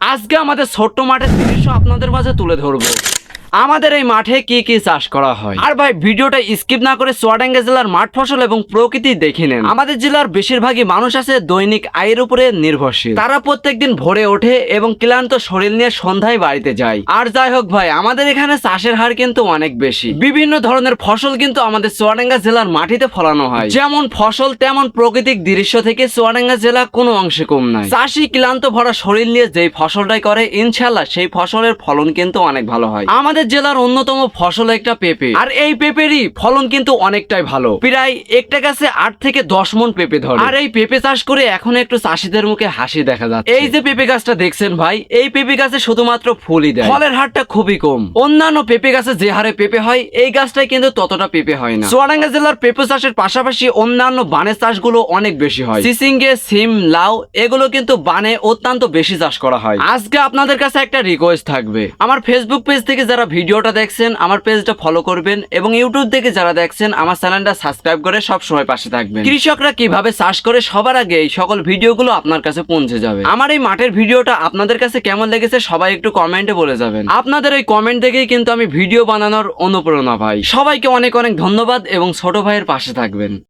আজকে আমাদের ছোট্ট মাঠের দৃশ্য আপনাদের মাঝে তুলে ধরবো। আমাদের এই মাঠে কি কি চাষ করা হয়? আর ভাই, ভিডিওটা স্কিপ না করে চুয়াডাঙ্গা জেলার মাঠ ফসল এবং প্রকৃতি দেখে নেন। আমাদের জেলার বেশিরভাগই মানুষ আছে দৈনিক আয়ের উপরে নির্ভরশীল। তারা প্রত্যেকদিন ভোরে ওঠে এবং ক্লান্ত শরীর নিয়ে সন্ধ্যায় বাড়িতে যায়। আর যাই হোক ভাই, আমাদের এখানে চাষের হার কিন্তু অনেক বেশি। বিভিন্ন ধরনের ফসল কিন্তু আমাদের চুয়াডাঙ্গা জেলার মাটিতে ফলানো হয়। যেমন ফসল, তেমন প্রাকৃতিক দৃশ্য থেকে চুয়াডাঙ্গা জেলা কোনো অংশে কম নাই। চাষি ক্লান্ত ভরা শরীর নিয়ে যেই ফসলটাই করে ইনশাল্লাহ সেই ফসলের ফলন কিন্তু অনেক ভালো হয়। আমাদের জেলার অন্যতম ফসল একটা পেঁপে। আর এই পেঁপেরই ফলন কিন্তু অনেকটাই ভালো। প্রায় একটা গাছে আট থেকে দশ মন পেঁপে ধরে। আর এই পেঁপে চাষ করে এখন একটু চাষিদের মুখে হাসি দেখা যাচ্ছে। এই যে পেঁপে গাছটা দেখছেন ভাই, এই পেঁপে গাছে শুধুমাত্র ফুলই দেয়। ফলের হারটা খুবই কম। অন্যান্য পেঁপে গাছে যে হারে পেঁপে হয়, এই গাছটাই কিন্তু ততটা পেঁপে হয় না। চুয়াডাঙ্গা জেলার পেঁপে চাষের পাশাপাশি অন্যান্য বানের চাষগুলো অনেক বেশি হয়। সিসিঙ্গে, সিম, লাউ, এগুলো কিন্তু বানে অত্যন্ত বেশি চাষ করা হয়। আজকে আপনাদের কাছে একটা রিকোয়েস্ট থাকবে। আমার ফেসবুক পেজ থেকে যারা ভিডিওটা দেখছেন, আমার পেজটা ফলো করবেন এবং ইউটিউব থেকে যারা দেখছেন, আমার চ্যানেলটা সাবস্ক্রাইব করে সব সময় পাশে থাকবেন। কৃষকরা কীভাবে চাষ করে সবার আগে এই সকল ভিডিওগুলো আপনার কাছে পৌঁছে যাবে। আমার এই মাঠের ভিডিওটা আপনাদের কাছে কেমন লেগেছে সবাই একটু কমেন্টে বলে যাবেন। আপনাদের ওই কমেন্ট দেখেই কিন্তু আমি ভিডিও বানানোর অনুপ্রেরণা পাই। সবাইকে অনেক অনেক ধন্যবাদ এবং ছোট ভাইয়ের পাশে থাকবেন।